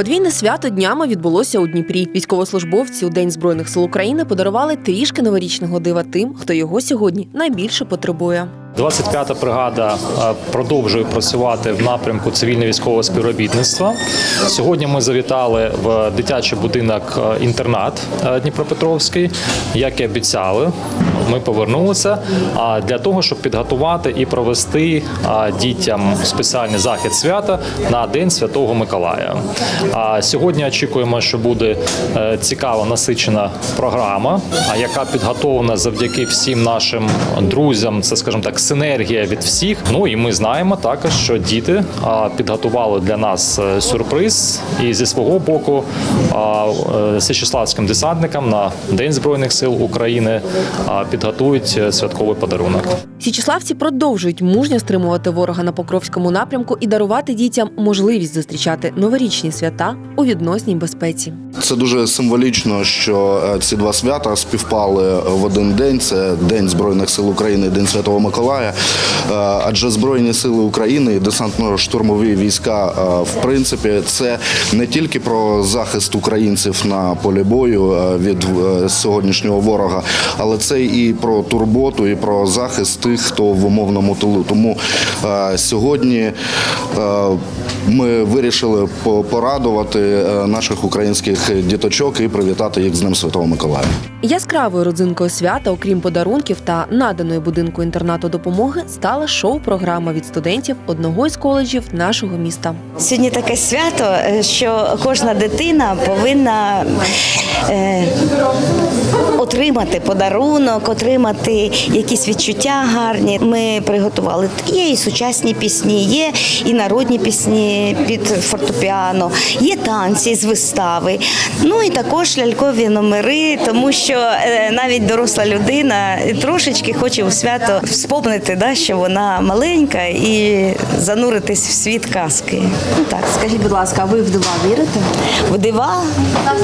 Подвійне свято днями відбулося у Дніпрі. Військовослужбовці у День Збройних сил України подарували трішки новорічного дива тим, хто його сьогодні найбільше потребує. 25-та бригада е, продовжує працювати в напрямку цивільно-військового співробітництва. Сьогодні ми завітали в дитячий будинок е, інтернат е, Дніпропетровський. Як і обіцяли, ми повернулися для того, щоб підготувати і провести дітям спеціальний захід свята на День Святого Миколая. Сьогодні очікуємо, що буде е, цікава насичена програма, яка підготовлена завдяки всім нашим друзям. Це, скажімо так, синергія від всіх. Ну і ми знаємо також, що діти підготували для нас е, сюрприз, і зі свого боку е, січеславським десантникам на День Збройних сил України а, підготують святковий подарунок. Січеславці продовжують мужньо стримувати ворога на Покровському напрямку і дарувати дітям можливість зустрічати новорічні свята у відносній безпеці. Це дуже символічно, що е, ці два свята співпали в один день. Це День Збройних сил України, День Святого Миколая. Е, Адже Збройні сили України і десантно-штурмові війська, е, в принципі, це не тільки про захист українців на полі бою від сьогоднішнього ворога, але це і про турботу, і про захист тих, хто в умовному тилу. Тому е, сьогодні е, ми вирішили по- порадувати е, наших українських діточок і привітати їх з Днем Святого Миколая. Яскравою родзинкою свята, окрім подарунків та наданої будинку інтернату допомоги, стала шоу-програма від студентів одного із коледжів нашого міста. Сьогодні таке свято, е, що кожна дитина повинна е, отримати подарунок, отримати якісь відчуття гарні. Ми приготували є і сучасні пісні, є і народні пісні під фортепіано, є танці з вистави. Ну і також лялькові номери, тому що е, навіть доросла людина трошечки хоче у свято вспомнити, да, що вона маленька і зануритись в світ казки. Ну так. Скажіть, будь ласка, а ви в дива вірите? В дива?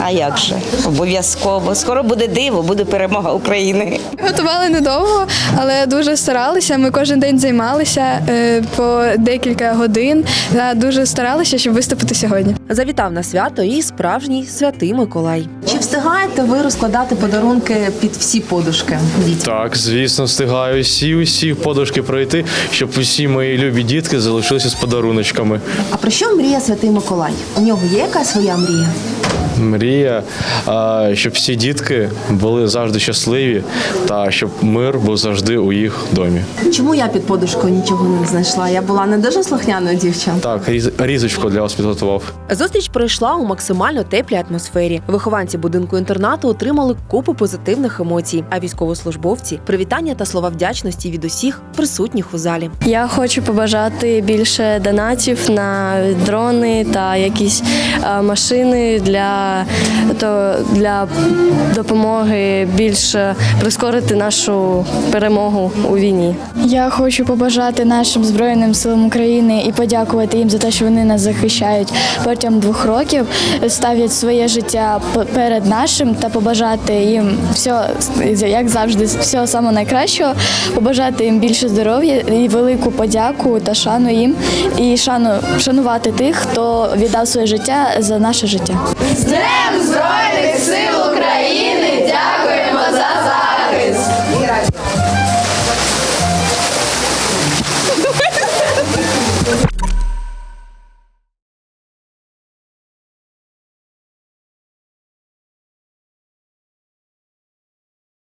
А як же? Обов'язково. Скоро буде диво, буде перемога України. Готували недовго, але дуже старалися. Ми кожен день займалися е, по декілька годин. Та дуже старалися, щоб виступити сьогодні. Завітав на свято і справжній святий Миколай. Чи встигаєте ви розкладати подарунки під всі подушки дітям? Так, звісно, встигаю всі усі подушки пройти, щоб усі мої любі дітки залишилися з подаруночками. А про що мріє святий Миколай? У нього є якась своя мрія? Мрія, а, щоб всі дітки були завжди щасливі та щоб мир був завжди у їх домі. Чому я під подушкою нічого не знайшла? Я була не дуже слухняною дівчинкою. Так, різ- різочку для вас підготував. Зустріч пройшла у максимально теплій атмосфері. Вихованці будинку інтернату отримали купу позитивних емоцій, а військовослужбовці привітання та слова вдячності від усіх присутніх у залі. Я хочу побажати більше донатів на дрони та якісь е, машини для, то, для допомоги більше прискорити нашу перемогу у війні. Я хочу побажати нашим збройним силам України і подякувати їм за те, що вони нас захищають протягом двох років, ставлять своє життя перед нашим та побажати їм все, як завжди, всього самого найкращого, побажати їм більше здоров'я і велику подяку та шану їм, і шану шанувати тих, хто віддав своє життя за наше життя. З Днем Збройних сил України! Дякую!